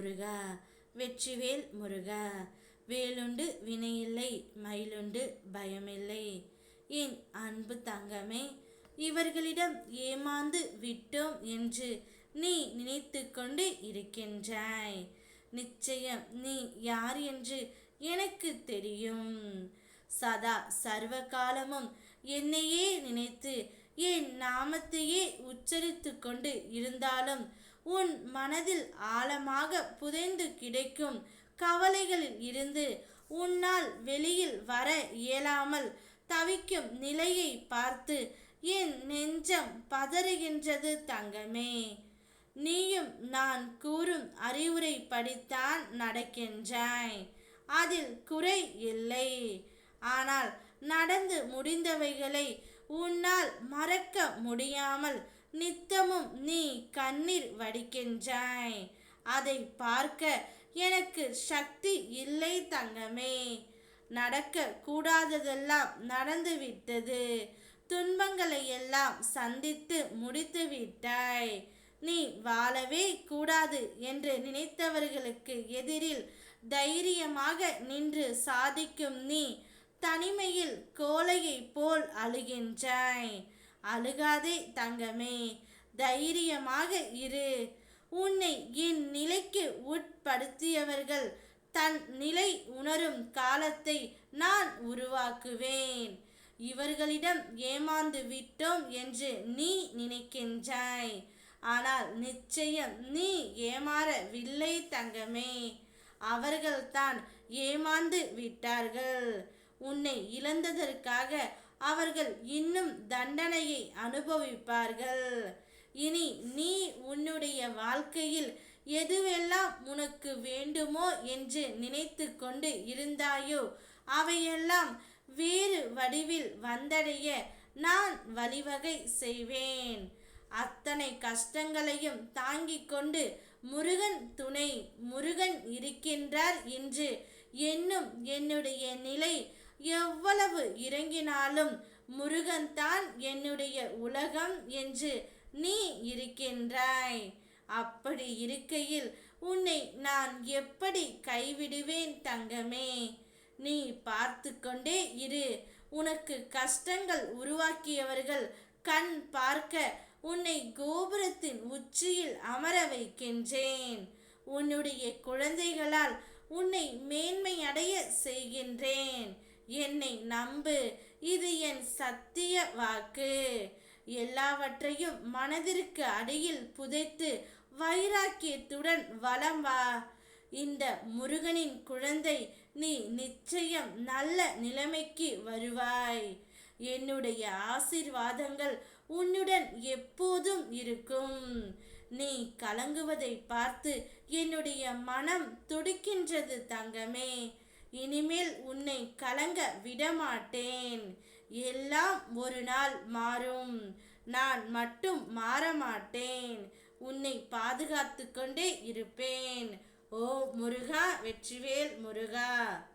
முருகா வெற்றிவேல் முருகா வேலுண்டு வினையில்லை மயிலுண்டு பயமில்லை. என் அன்பு தங்கமே இவர்களிடம் ஏமாந்து விட்டோம் என்று நீ நினைத்து கொண்டு இருக்கின்றாய். நிச்சயம் நீ யார் என்று எனக்கு தெரியும். சதா சர்வ காலமும் என்னையே நினைத்து என் நாமத்தையே உச்சரித்து கொண்டு இருந்தாலும் உன் மனதில் ஆழமாக புதைந்து கிடைக்கும் கவலைகளில் இருந்து உன்னால் வெளியில் வர இயலாமல் தவிக்கும் நிலையை பார்த்து என் நெஞ்சம் பதறுகின்றது தங்கமே. நீயும் நான் கூறும் அறிவுரை படித்தான் நடக்கின்றாய். அதில் குறை இல்லை. ஆனால் நடந்து முடிந்தவைகளை உன்னால் மறக்க முடியாமல் நித்தமும் நீ கண்ணீர் வடிக்கின்றாய். அதை பார்க்க எனக்கு சக்தி இல்லை தங்கமே. நடக்க கூடாததெல்லாம் நடந்துவிட்டது துன்பங்களை எல்லாம் சந்தித்து முடித்து விட்டாய். நீ வாழவே கூடாது என்று நினைத்தவர்களுக்கு எதிரில் தைரியமாக நின்று சாதிக்கும் நீ தனிமையில் கோலையை போல் அழுகின்றாய். அழுகாதே தங்கமே தைரியமாக இரு. உன்னை என் நிலைக்கு உட்படுத்தியவர்கள் தன் நிலை உணரும் காலத்தை நான் உருவாக்குவேன். இவர்களிடம் ஏமாந்து விட்டோம் என்று நீ நினைக்கின்றாய். ஆனால் நிச்சயம் நீ ஏமாறவில்லை தங்கமே. அவர்கள்தான் ஏமாந்து விட்டார்கள். உன்னை இழந்ததற்காக அவர்கள் இன்னும் தண்டனையை அனுபவிப்பார்கள். இனி நீ உன்னுடைய வாழ்க்கையில் எதுவெல்லாம் உனக்கு வேண்டுமோ என்று நினைத்து கொண்டு இருந்தாயோ அவையெல்லாம் வேறு வடிவில் வந்தடைய நான் வழிவகை செய்வேன். அத்தனை கஷ்டங்களையும் தாங்கிக் கொண்டு முருகன் துணை முருகன் இருக்கின்றார் என்று என்னும் என்னுடைய நிலை எவ்வளவு இறங்கினாலும் முருகன் தான் என்னுடைய உலகம் என்று நீ இருக்கின்றாய். அப்படி இருக்கையில் உன்னை நான் எப்படி கைவிடுவேன் தங்கமே? நீ பார்த்து கொண்டே இரு. உனக்கு கஷ்டங்கள் உருவாக்கியவர்கள் கண் பார்க்க உன்னை கோபுரத்தின் உச்சியில் அமர வைக்கின்றேன். உன்னுடைய குழந்தைகளால் உன்னை மேன்மை அடைய செய்கின்றேன். என்னை நம்பு. இது என் சத்திய வாக்கு. எல்லாவற்றையும் மனதிற்கு அடியில் புதைத்து வைராக்கியத்துடன் வலம் வா. இந்த முருகனின் குழந்தை நீ நிச்சயம் நல்ல நிலைமைக்கு வருவாய். என்னுடைய ஆசிர்வாதங்கள் உன்னுடன் எப்போதும் இருக்கும். நீ கலங்குவதை பார்த்து என்னுடைய மனம் துடிக்கின்றது தங்கமே. இனிமேல் உன்னை கலங்க விடமாட்டேன். எல்லாம் ஒரு நாள் மாறும். நான் மட்டும் மாற மாட்டேன் உன்னை பாதுகாத்து கொண்டே இருப்பேன். ஓ முருகா வெற்றிவேல் முருகா.